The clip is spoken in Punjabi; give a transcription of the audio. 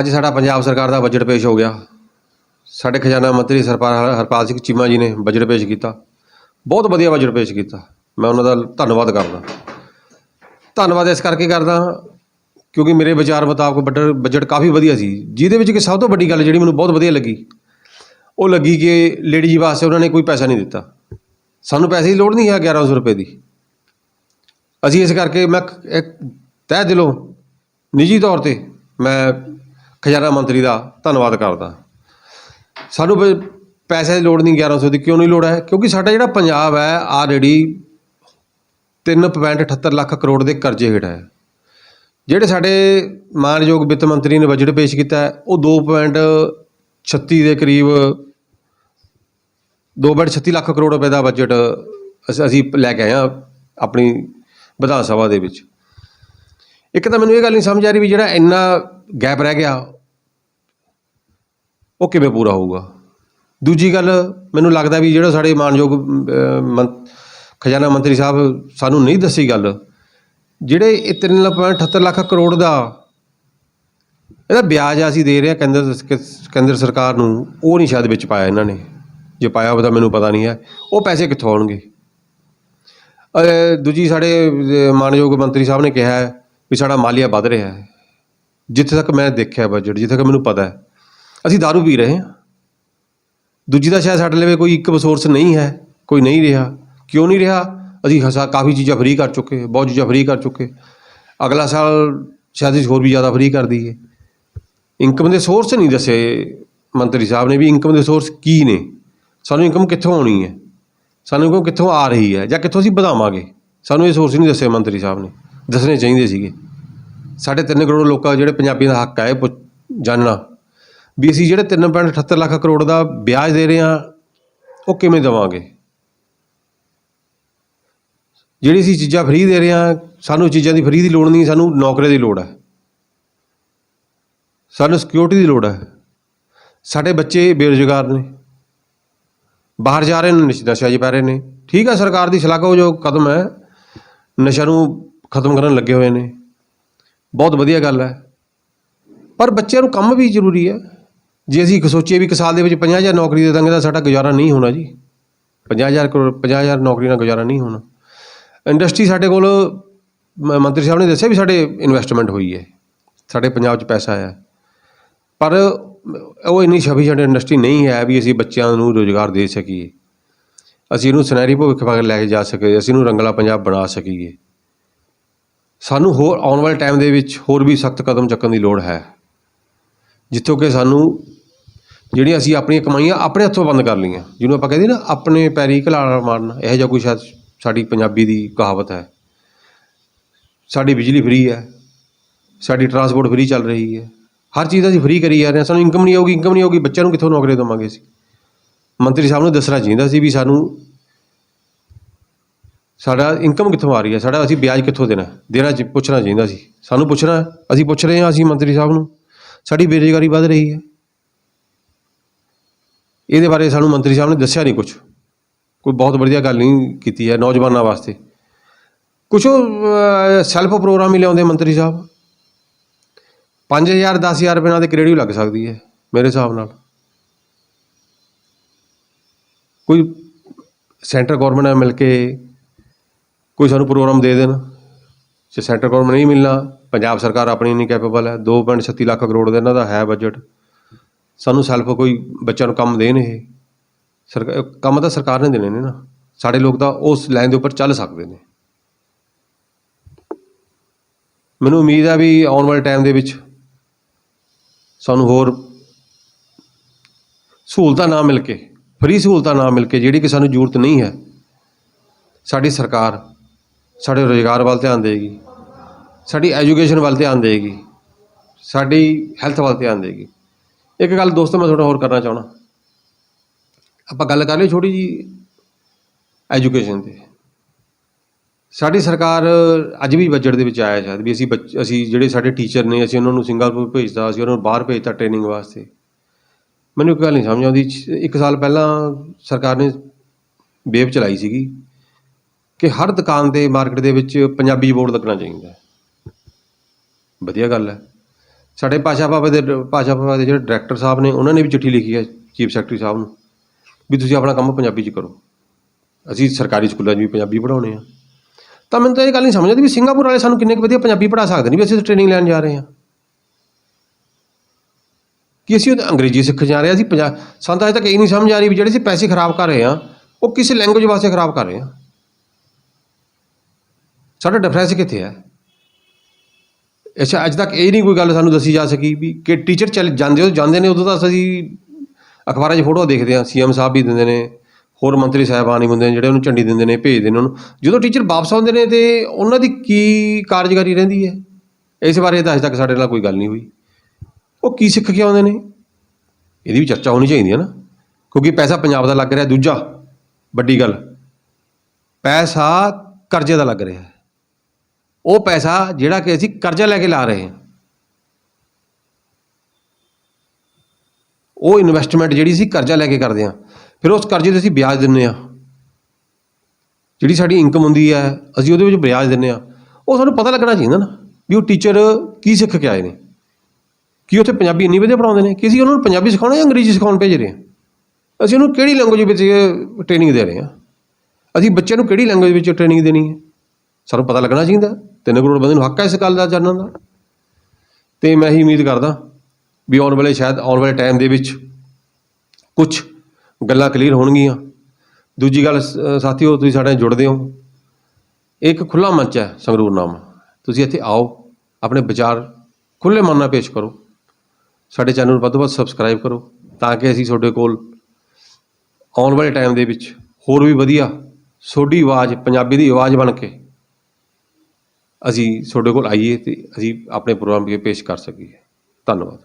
ਅੱਜ ਸਾਡਾ ਪੰਜਾਬ ਸਰਕਾਰ ਦਾ ਬਜਟ ਪੇਸ਼ ਹੋ ਗਿਆ। ਸਾਡੇ ਖਜ਼ਾਨਾ ਮੰਤਰੀ ਸਰਪਾਲ ਹਰਪਾਲ ਸਿੰਘ ਚੀਮਾ ਜੀ ਨੇ ਬਜਟ ਪੇਸ਼ ਕੀਤਾ। ਬਹੁਤ ਵਧੀਆ ਬਜਟ ਪੇਸ਼ ਕੀਤਾ। ਮੈਂ ਉਹਨਾਂ ਦਾ ਧੰਨਵਾਦ ਕਰਦਾ। ਧੰਨਵਾਦ ਇਸ ਕਰਕੇ ਕਰਦਾ ਕਿਉਂਕਿ ਮੇਰੇ ਵਿਚਾਰ ਮੁਤਾਬਕ ਬਜਟ ਬਜਟ ਕਾਫੀ ਵਧੀਆ ਸੀ। ਜਿਹਦੇ ਵਿੱਚ ਕਿ ਸਭ ਤੋਂ ਵੱਡੀ ਗੱਲ ਜਿਹੜੀ ਮੈਨੂੰ ਬਹੁਤ ਵਧੀਆ ਲੱਗੀ, ਉਹ ਲੱਗੀ ਕਿ ਲੇਡੀ ਜੀ ਵਾਸਤੇ ਉਹਨਾਂ ਨੇ ਕੋਈ ਪੈਸਾ ਨਹੀਂ ਦਿੱਤਾ। ਸਾਨੂੰ ਪੈਸੇ ਦੀ ਲੋੜ ਨਹੀਂ ਹੈ 1100 ਰੁਪਏ ਦੀ। ਅਸੀਂ ਇਸ ਕਰਕੇ ਮੈਂ ਕ- ਇੱਕ ਤਹਿ ਦਿਲੋਂ ਨਿੱਜੀ ਤੌਰ ਤੇ ਮੈਂ ਖਜ਼ਾਨਾ ਮੰਤਰੀ ਦਾ ਧੰਨਵਾਦ ਕਰਦਾ। ਸਾਨੂੰ ਪ- ਪੈਸੇ ਦੀ ਲੋੜ ਨਹੀਂ 1100 ਦੀ। ਕਿਉਂ ਨਹੀਂ ਲੋੜ ਹੈ? ਕਿਉਂਕਿ ਸਾਡਾ ਜਿਹੜਾ ਪੰਜਾਬ ਹੈ ਆਲਰੇਡੀ 3.78 ਲੱਖ ਕਰੋੜ ਦੇ ਕਰਜ਼ੇ ਹੇਠ ਹੈ। ਜਿਹੜੇ ਸਾਡੇ ਮਾਨਯੋਗ ਵਿੱਤ ਮੰਤਰੀ ਨੇ ਬਜਟ ਪੇਸ਼ ਕੀਤਾ ਹੈ, ਉਹ 2.36 ਦੇ ਕਰੀਬ 2.36 ਲੱਖ ਕਰੋੜ ਰੁਪਏ ਦਾ ਬਜਟ ਅਸ- ਅਸੀਂ ਲੈ ਕੇ ਆਏ ਹਾਂ ਆਪਣੀ ਵਿਧਾਨ ਸਭਾ ਦੇ ਵਿੱਚ। ਇੱਕ ਤਾਂ ਮੈਨੂੰ ਇਹ ਗੱਲ ਨਹੀਂ ਸਮਝ ਆ ਰਹੀ ਵੀ ਜਿਹੜਾ ਇੰਨਾ ਗੈਪ ਰਹਿ ਗਿਆ ਉਹ ਕਿਵੇਂ ਪੂਰਾ ਹੋਊਗਾ? ਦੂਜੀ ਗੱਲ, ਮੈਨੂੰ ਲੱਗਦਾ ਵੀ ਜਿਹੜਾ ਸਾਡੇ ਮਾਨਯੋਗ ਮੰ- ਖਜ਼ਾਨਾ ਮੰਤਰੀ ਸਾਹਿਬ ਸਾਨੂੰ ਨਹੀਂ ਦੱਸੀ ਗੱਲ, ਜਿਹੜੇ ਇਹ 3.78 ਲੱਖ ਕਰੋੜ ਦਾ ਇਹਦਾ ਵਿਆਜ ਅਸੀਂ ਦੇ ਰਹੇ ਹਾਂ ਕੇਂਦਰ ਕੇਂਦਰ ਸਰਕਾਰ ਨੂੰ, ਉਹ ਨਹੀਂ ਸ਼ਾਇਦ ਵਿੱਚ ਪਾਇਆ ਇਹਨਾਂ ਨੇ। ਜੇ ਪਾਇਆ ਹੋਵੇ ਤਾਂ ਮੈਨੂੰ ਪਤਾ ਨਹੀਂ ਹੈ। ਉਹ ਪੈਸੇ ਕਿੱਥੋਂ ਆਉਣਗੇ? ਦੂਜੀ ਸਾਡੇ ਮਾਨਯੋਗ ਮੰਤਰੀ ਸਾਹਿਬ ਨੇ ਕਿਹਾ ਵੀ ਸਾਡਾ ਮਾਲੀਆ ਵੱਧ ਰਿਹਾ ਹੈ। ਜਿੱਥੇ ਤੱਕ ਮੈਂ ਦੇਖਿਆ ਬਜਟ ਜਿੱਥੇ ਤੱਕ ਮੈਨੂੰ ਪਤਾ ਹੈ ਅਸੀਂ दारू ਪੀ ਰਹੇ ਹਾਂ। ਦੂਜੀ ਦਾ ਸ਼ਾਇਦ ਸਾਡੇ ਲਈ ਕੋਈ ਇੱਕ ਸੋਰਸ ਨਹੀਂ ਹੈ, ਕੋਈ ਨਹੀਂ ਰਿਹਾ। ਕਿਉਂ ਨਹੀਂ ਰਿਹਾ? ਅਸੀਂ ਹਸਾ ਕਾਫੀ ਚੀਜ਼ਾਂ ਫਰੀ ਕਰ ਚੁੱਕੇ ਬਹੁਤ ਚੀਜ਼ਾਂ ਫਰੀ ਕਰ ਚੁੱਕੇ ਅਗਲਾ ਸਾਲ ਸ਼ਾਇਦ ਅਸੀਂ ਹੋਰ ਵੀ ਜ਼ਿਆਦਾ ਫਰੀ ਕਰ ਦਈਏ। ਇਨਕਮ ਦੇ ਸੋਰਸ ਨਹੀਂ ਦੱਸੇ ਮੰਤਰੀ ਸਾਹਿਬ ਨੇ ਵੀ ਇਨਕਮ ਦੇ ਸੋਰਸ ਕੀ ਨੇ। ਸਾਨੂੰ ਇਨਕਮ ਕਿੱਥੋਂ ਆਉਣੀ ਹੈ? ਸਾਨੂੰ ਇਨਕਮ ਕਿੱਥੋਂ ਆ ਰਹੀ ਹੈ ਜਾਂ ਕਿੱਥੋਂ ਅਸੀਂ ਵਧਾਵਾਂਗੇ? ਸਾਨੂੰ ਇਹ ਸੋਰਸ ਨਹੀਂ ਦੱਸੇ ਮੰਤਰੀ ਸਾਹਿਬ ਨੇ। ਦੱਸਣੇ ਚਾਹੀਦੇ ਸੀਗੇ। ਸਾਡੇ 3 ਕਰੋੜ ਲੋਕਾਂ ਜਿਹੜੇ ਪੰਜਾਬੀਆਂ ਦਾ ਹੱਕ ਹੈ ਇਹ ਪੁੱਛ- ਜਾਣਨਾ। ਵੀ ਅਸੀਂ ਜਿਹੜੇ 3.78 ਲੱਖ ਕਰੋੜ ਦਾ ਵਿਆਜ ਦੇ ਰਹੇ ਹਾਂ, ਉਹ ਕਿਵੇਂ ਦੇਵਾਂਗੇ? ਜਿਹੜੀ ਅਸੀਂ ਚੀਜ਼ਾਂ ਫ੍ਰੀ ਦੇ ਰਹੇ ਹਾਂ, ਸਾਨੂੰ ਚੀਜ਼ਾਂ ਦੀ ਫ੍ਰੀ ਦੀ ਲੋੜ ਨਹੀਂ, ਸਾਨੂੰ ਨੌਕਰੀ ਦੀ ਲੋੜ ਹੈ। ਸਾਨੂੰ ਸਿਕਿਉਰਿਟੀ ਦੀ ਲੋੜ ਹੈ। ਸਾਡੇ ਬੱਚੇ ਬੇਰੁਜ਼ਗਾਰ ਨੇ। ਬਾਹਰ ਜਾ ਰਹੇ ਨੇ, ਨਸ਼- ਨਸ਼ਾ 'ਚ ਪੈ ਰਹੇ ਨੇ। ਠੀਕ ਹੈ, ਸਰਕਾਰ ਦੀ ਸ਼ਲਾਘਾਯੋਗ ਕਦਮ ਹੈ ਨਸ਼ਾ ਨੂੰ ਖਤਮ ਕਰਨ ਲੱਗੇ ਹੋਏ ਨੇ। ਬਹੁਤ ਵਧੀਆ ਗੱਲ ਹੈ। ਪਰ ਬੱਚਿਆਂ ਨੂੰ ਕੰਮ ਵੀ ਜ਼ਰੂਰੀ ਹੈ। ਜੇ ਅਸੀਂ ਸੋਚੀਏ ਵੀ ਇੱਕ ਸਾਲ ਦੇ ਵਿੱਚ 50000 ਨੌਕਰੀ ਦੇ ਦਾਂਗੇ ਤਾਂ ਸਾਡਾ ਗੁਜ਼ਾਰਾ ਨਹੀਂ ਹੋਣਾ ਜੀ। 50000 ਕਰੋੜ 50000 ਨੌਕਰੀ ਨਾਲ ਗੁਜ਼ਾਰਾ ਨਹੀਂ ਹੋਣਾ। ਇੰਡਸਟਰੀ ਸਾਡੇ ਕੋਲ, ਮ- ਮੰਤਰੀ ਸਾਹਿਬ ਨੇ ਦੱਸਿਆ ਵੀ ਸਾਡੇ ਇਨਵੈਸਟਮੈਂਟ ਹੋਈ ਹੈ। ਸਾਡੇ ਪੰਜਾਬ 'ਚ ਪੈਸਾ ਆਇਆ। ਪਰ ਉਹ ਇੰਨੀ ਸਫੀਸ਼ੀਐਂਟ ਇੰਡਸਟਰੀ ਨਹੀਂ ਹੈ ਵੀ ਅਸੀਂ ਬੱਚਿਆਂ ਨੂੰ ਰੋਜ਼ਗਾਰ ਦੇ ਸਕੀਏ। ਅਸੀਂ ਇਹਨੂੰ ਸੁਨਹਿਰੀ ਭਵਿੱਖ ਵੱਲ ਲੈ ਕੇ ਜਾ ਸਕੀਏ। ਅਸੀਂ ਇਹਨੂੰ ਰੰਗਲਾ ਪੰਜਾਬ ਬਣਾ ਸਕੀਏ। ਸਾਨੂੰ ਹੋਰ ਆਉਣ ਵਾਲੇ ਟਾਈਮ ਦੇ ਵਿੱਚ ਹੋਰ ਵੀ ਸਖਤ ਕਦਮ ਚੱਕਣ ਦੀ ਲੋੜ ਹੈ। ਜਿੱਥੋਂ ਕਿ ਸਾਨੂੰ ਜਿਹੜੀਆਂ ਅਸੀਂ ਆਪਣੀਆਂ ਕਮਾਈਆਂ ਆਪਣੇ ਹੱਥੋਂ ਬੰਦ ਕਰ ਲਈਆਂ। ਜਿਹਨੂੰ ਆਪਾਂ ਕਹਿੰਦੇ ਨਾ ਆਪਣੇ ਪੈਰੀ ਘਲਾੜਾ ਮਾਰਨਾ, ਇਹੋ ਜਿਹਾ ਕੋਈ ਸ਼ਾਇਦ ਸਾਡੀ ਪੰਜਾਬੀ ਦੀ ਕਹਾਵਤ ਹੈ। ਸਾਡੀ ਬਿਜਲੀ ਫ੍ਰੀ ਹੈ, ਸਾਡੀ ਟਰਾਂਸਪੋਰਟ ਫ੍ਰੀ ਚੱਲ ਰਹੀ ਹੈ। ਹਰ ਚੀਜ਼ ਅਸੀਂ ਫ੍ਰੀ ਕਰੀ ਜਾ ਰਹੇ ਹਾਂ, ਸਾਨੂੰ ਇਨਕਮ ਨਹੀਂ ਆਊਗੀ ਇਨਕਮ ਨਹੀਂ ਆਊਗੀ, ਬੱਚਿਆਂ ਨੂੰ ਕਿੱਥੋਂ ਨੌਕਰੀ ਦੇਵਾਂਗੇ ਅਸੀਂ? ਮੰਤਰੀ ਸਾਹਿਬ ਨੂੰ ਦੱਸਣਾ ਚਾਹੀਦਾ ਸੀ ਵੀ ਸਾਨੂੰ ਸਾਡਾ ਇਨਕਮ ਕਿੱਥੋਂ ਆ ਰਹੀ ਹੈ, ਸਾਡਾ ਅਸੀਂ ਵਿਆਜ ਕਿੱਥੋਂ ਦੇਣਾ ਦੇਣਾ ਚ ਪੁੱਛਣਾ ਚਾਹੀਦਾ ਸੀ। ਸਾਨੂੰ ਪੁੱਛਣਾ, ਅਸੀਂ ਪੁੱਛ ਰਹੇ ਹਾਂ ਅਸੀਂ ਮੰਤਰੀ ਸਾਹਿਬ ਨੂੰ, ਸਾਡੀ ਬੇਰੁਜ਼ਗਾਰੀ ਵੱਧ ਰਹੀ ਹੈ। ਇਹਦੇ ਬਾਰੇ ਸਾਨੂੰ ਮੰਤਰੀ ਸਾਹਿਬ ਨੇ ਦੱਸਿਆ ਨਹੀਂ ਕੁਝ ਕੋਈ ਬਹੁਤ ਵਧੀਆ ਗੱਲ ਨਹੀਂ ਕੀਤੀ ਹੈ ਨੌਜਵਾਨਾਂ ਵਾਸਤੇ। ਕੁਛ ਸੈਲਫ ਪ੍ਰੋਗਰਾਮ ਹੀ ਲਿਆਉਂਦੇ ਮੰਤਰੀ ਸਾਹਿਬ। 5000 10000 ਰੁਪਏ ਨਾਲ ਦੇ ਕ੍ਰੈਡਿਟ ਲੱਗ ਸਕਦੀ ਹੈ, ਮੇਰੇ ਹਿਸਾਬ ਨਾਲ। ਕੋਈ ਸੈਂਟਰ ਗਵਰਨਮੈਂਟ ਨਾਲ ਮਿਲ ਕੇ ਕੋਈ ਸਾਨੂੰ ਪ੍ਰੋਗਰਾਮ ਦੇ ਦੇਣ, ਜੇ ਸੈਂਟਰ ਗਵਰਨਮੈਂਟ ਨਹੀਂ ਮਿਲਣਾ, ਪੰਜਾਬ ਸਰਕਾਰ ਆਪਣੀ ਨਹੀਂ ਕੈਪੇਬਲ ਹੈ 2.36 ਲੱਖ ਕਰੋੜ ਦਾ ਇਹਨਾਂ ਦਾ ਹੈ ਬਜਟ ਸਾਨੂੰ ਸੈਲਫ ਕੋਈ ਬੱਚਿਆਂ ਨੂੰ ਕੰਮ ਦੇਣ ਇਹ। ਸਰਕਾਰ ਕੰਮ ਤਾਂ ਸਰਕਾਰ ਨੇ ਦੇਣੇ ਨੇ ਨਾ। ਸਾਡੇ ਲੋਕ ਤਾਂ ਉਸ ਲਾਈਨ ਦੇ ਉੱਪਰ ਚੱਲ ਸਕਦੇ ਨੇ। ਮੈਨੂੰ ਉਮੀਦ ਆ ਵੀ ਆਉਣ ਵਾਲੇ ਟਾਈਮ ਦੇ ਵਿੱਚ ਸਾਨੂੰ ਹੋਰ ਸਹੂਲਤਾਂ ਨਾ ਮਿਲ ਕੇ ਫ੍ਰੀ ਸਹੂਲਤਾਂ ਨਾ ਮਿਲ ਕੇ, ਜਿਹੜੀ ਕਿ ਸਾਨੂੰ ਜ਼ਰੂਰਤ ਨਹੀਂ ਹੈ, ਸਾਡੀ ਸਰਕਾਰ ਸਾਡੇ ਰੋਜ਼ਗਾਰ ਵੱਲ ਧਿਆਨ ਦੇਗੀ ਸਾਡੀ ਐਜੂਕੇਸ਼ਨ ਵੱਲ ਧਿਆਨ ਦੇਗੀ ਸਾਡੀ ਹੈਲਥ ਵੱਲ ਧਿਆਨ ਦੇਗੀ ਇੱਕ ਗੱਲ ਦੋਸਤੋ, ਮੈਂ ਤੁਹਾਡਾ ਹੋਰ ਕਰਨਾ ਚਾਹਣਾ ਆਪਾਂ ਗੱਲ ਕਰ ਲਈ ਛੋਟੀ ਜੀ ਐਜੂਕੇਸ਼ਨ ਤੇ। ਸਾਡੀ ਸਰਕਾਰ ਅੱਜ ਵੀ ਬਜਟ ਦੇ ਵਿੱਚ ਆਇਆ ਸ਼ਾਇਦ ਵੀ ਅਸੀਂ ਬੱਚ- ਅਸੀਂ ਜਿਹੜੇ ਸਾਡੇ ਟੀਚਰ ਨੇ, ਅਸੀਂ ਉਹਨਾਂ ਨੂੰ ਸਿੰਗਾਪੁਰ ਭੇਜਤਾ, ਅਸੀਂ ਉਹਨਾਂ ਨੂੰ ਬਾਹਰ ਭੇਜਤਾ ਟ੍ਰੇਨਿੰਗ ਵਾਸਤੇ। ਮੈਨੂੰ ਇੱਕ ਗੱਲ ਨਹੀਂ ਸਮਝ ਆਉਂਦੀ ਇੱਕ ਸਾਲ ਪਹਿਲਾਂ ਸਰਕਾਰ ਨੇ ਵੇਵ ਚਲਾਈ ਸੀਗੀ ਕਿ ਹਰ ਦੁਕਾਨ ਤੇ ਮਾਰਕੀਟ ਦੇ ਵਿੱਚ ਪੰਜਾਬੀ ਬੋਰਡ ਲੱਗਣਾ ਚਾਹੀਦਾ। ਵਧੀਆ ਗੱਲ ਹੈ। ਸਾਡੇ ਭਾਸ਼ਾ ਭਾਵੇਂ ਦੇ ਭਾਸ਼ਾ ਭਾਵੇਂ ਦੇ ਜਿਹੜੇ ਡਾਇਰੈਕਟਰ ਸਾਹਿਬ ਨੇ, ਉਹਨਾਂ ਨੇ ਵੀ ਚਿੱਠੀ ਲਿਖੀ ਹੈ ਚੀਫ ਸੈਕਟਰੀ ਸਾਹਿਬ ਨੂੰ ਵੀ ਤੁਸੀਂ ਆਪਣਾ ਕੰਮ ਪੰਜਾਬੀ 'ਚ ਕਰੋ। ਅਸੀਂ ਸਰਕਾਰੀ ਸਕੂਲਾਂ 'ਚ ਵੀ ਪੰਜਾਬੀ ਪੜ੍ਹਾਉਂਦੇ ਆ ਤਾਂ ਮੈਨੂੰ ਤਾਂ ਇਹ ਗੱਲ ਨਹੀਂ ਸਮਝ ਆਉਂਦੀ ਵੀ ਸਿੰਗਾਪੁਰ ਵਾਲੇ ਸਾਨੂੰ ਕਿੰਨੇ ਕੁ ਵਧੀਆ ਪੰਜਾਬੀ ਪੜ੍ਹਾ ਸਕਦੇ ਨੇ ਵੀ ਅਸੀਂ ਟ੍ਰੇਨਿੰਗ ਲੈਣ ਜਾ ਰਹੇ ਹਾਂ। ਕਿ ਅਸੀਂ ਉਹ ਅੰਗਰੇਜ਼ੀ ਸਿੱਖ ਜਾ ਰਹੇ ਹਾਂ, ਅਸੀਂ ਪੰਜਾ, ਸਾਨੂੰ ਤਾਂ ਅਜੇ ਤੱਕ ਇਹ ਨਹੀਂ ਸਮਝ ਆ ਰਹੀ ਵੀ ਜਿਹੜੇ ਅਸੀਂ ਪੈਸੇ ਖਰਾਬ ਕਰ ਰਹੇ ਹਾਂ, ਉਹ ਕਿਸ ਲੈਂਗੁਏਜ ਵਾਸਤੇ ਖਰਾਬ ਕਰ ਰਹੇ ਹਾਂ। ਸਾਡਾ ਡਿਫਰੈਂਸ ਕਿੱਥੇ ਹੈ? ਅੱਛਾ, ਅੱਜ ਤੱਕ ਇਹ ਨਹੀਂ ਕੋਈ ਗੱਲ ਸਾਨੂੰ ਦੱਸੀ ਜਾ ਸਕੀ ਵੀ ਕਿ ਟੀਚਰ ਚੱਲ ਜਾਂਦੇ ਉਹ ਜਾਂਦੇ ਨੇ, ਉਦੋਂ ਤਾਂ ਅਸੀਂ ਅਖਬਾਰਾਂ 'ਚ ਫੋਟੋ ਦੇਖਦੇ ਹਾਂ ਸੀਐਮ ਸਾਹਿਬ ਵੀ ਦਿੰਦੇ ਨੇ, ਹੋਰ ਮੰਤਰੀ ਸਾਹਿਬਾਨ ਹੀ ਹੁੰਦੇ ਨੇ, ਜਿਹੜੇ ਉਹਨੂੰ ਝੰਡੀ ਦਿੰਦੇ ਨੇ ਭੇਜਦੇ ਨੇ ਉਹਨੂੰ। ਜਦੋਂ ਟੀਚਰ ਵਾਪਸ ਆਉਂਦੇ ਨੇ ਤੇ ਉਹਨਾਂ ਦੀ ਕੀ ਕਾਰਜਕਾਰੀ ਰਹਿੰਦੀ ਹੈ? ਇਸ ਬਾਰੇ ਤਾਂ ਅੱਜ ਤੱਕ ਸਾਡੇ ਨਾਲ ਕੋਈ ਗੱਲ ਨਹੀਂ ਹੋਈ। ਉਹ ਕੀ ਸਿੱਖ ਕੇ ਆਉਂਦੇ ਨੇ? ਇਹਦੀ ਵੀ ਚਰਚਾ ਹੋਣੀ ਚਾਹੀਦੀ ਹੈ ਨਾ। ਕਿਉਂਕਿ ਪੈਸਾ ਪੰਜਾਬ ਦਾ ਲੱਗ ਰਿਹਾ, ਦੂਜਾ ਵੱਡੀ ਗੱਲ। ਪੈਸਾ ਕਰਜ਼ੇ ਦਾ ਲੱਗ ਰਿਹਾ ਉਹ ਪੈਸਾ ਜਿਹੜਾ ਕਿ ਅਸੀਂ ਕਰਜ਼ਾ ਲੈ ਕੇ ਲਾ ਰਹੇ ਹਾਂ। ਉਹ ਇਨਵੈਸਟਮੈਂਟ ਜਿਹੜੀ ਸੀ ਕਰਜ਼ਾ ਲੈ ਕੇ ਕਰਦੇ ਹਾਂ। ਫਿਰ ਉਸ ਕਰਜ਼ੇ ਤੇ ਅਸੀਂ ਵਿਆਜ ਦਿੰਨੇ ਆ ਜਿਹੜੀ ਸਾਡੀ ਇਨਕਮ ਹੁੰਦੀ ਹੈ, ਅਸੀਂ ਉਹਦੇ ਵਿੱਚ ਵਿਆਜ ਦਿੰਨੇ ਆ ਉਹ ਸਾਨੂੰ ਪਤਾ ਲੱਗਣਾ ਚਾਹੀਦਾ ਨਾ ਵੀ ਉਹ ਟੀਚਰ ਕੀ ਸਿੱਖ ਕੇ ਆਏ ਨੇ। ਕੀ ਉੱਥੇ ਪੰਜਾਬੀ ਇੰਨੀ ਵਧੀਆ ਪੜਾਉਂਦੇ ਨੇ? ਕਿ ਅਸੀਂ ਉਹਨਾਂ ਨੂੰ ਪੰਜਾਬੀ ਸਿਖਾਉਣਾ ਜਾਂ ਅੰਗਰੇਜ਼ੀ ਸਿਖਾਉਣ ਭੇਜ ਰਹੇ ਹਾਂ? ਅਸੀਂ ਉਹਨੂੰ ਕਿਹੜੀ ਲੈਂਗੁਏਜ ਵਿੱਚ ਟ੍ਰੇਨਿੰਗ ਦੇ ਰਹੇ ਹਾਂ? ਅਸੀਂ ਬੱਚਿਆਂ ਨੂੰ ਕਿਹੜੀ ਲੈਂਗੁਏਜ ਵਿੱਚ ਟ੍ਰੇਨਿੰਗ ਦੇਣੀ ਹੈ? ਸਾਨੂੰ ਪਤਾ ਲੱਗਣਾ ਚਾਹੀਦਾ। ਤਿੰਨ ਕਰੋੜ ਬੰਦੇ ਨੂੰ ਹੱਕ ਹੈ ਇਸ ਗੱਲ ਦਾ ਜਾਣਨ ਦਾ। ਤੇ ਮੈਂ ਹੀ ਉਮੀਦ ਕਰਦਾ ਵੀ ਆਉਣ ਵਾਲੇ, ਸ਼ਾਇਦ ਆਉਣ ਵਾਲੇ ਟਾਈਮ ਦੇ ਵਿੱਚ ਕੁਝ ਗੱਲਾਂ ਕਲੀਅਰ ਹੋਣਗੀਆਂ। ਦੂਜੀ ਗੱਲ, ਸ- ਸਾਥੀਓ, ਤੁਸੀਂ ਸਾਡੇ ਨਾਲ ਜੁੜਦੇ ਹੋ। ਇਹ ਇੱਕ ਖੁੱਲਾ ਮੰਚ ਹੈ ਸੰਗਰੂਰ ਨਾਮ ਤੁਸੀਂ ਇੱਥੇ ਆਓ, ਆਪਣੇ ਵਿਚਾਰ ਖੁੱਲੇ ਮਨ ਨਾਲ ਪੇਸ਼ ਕਰੋ। ਸਾਡੇ ਚੈਨਲ ਨੂੰ ਵੱਧ ਤੋਂ ਵੱਧ ਸਬਸਕ੍ਰਾਈਬ ਕਰੋ, ਤਾਂ ਕਿ ਅਸੀਂ ਤੁਹਾਡੇ ਕੋਲ ਆਉਣ ਵਾਲੇ ਟਾਈਮ ਦੇ ਵਿੱਚ ਹੋਰ ਵੀ ਵਧੀਆ, ਸੋਢੀ ਆਵਾਜ਼, ਪੰਜਾਬੀ ਦੀ ਆਵਾਜ਼ ਬਣ ਕੇ ਅਸੀਂ ਤੁਹਾਡੇ ਕੋਲ ਆਈਏ ਤੇ ਅਸੀਂ ਆਪਣੇ ਪ੍ਰੋਗਰਾਮ ਵੀ ਪੇਸ਼ ਕਰ ਸਕੀਏ। ਧੰਨਵਾਦ।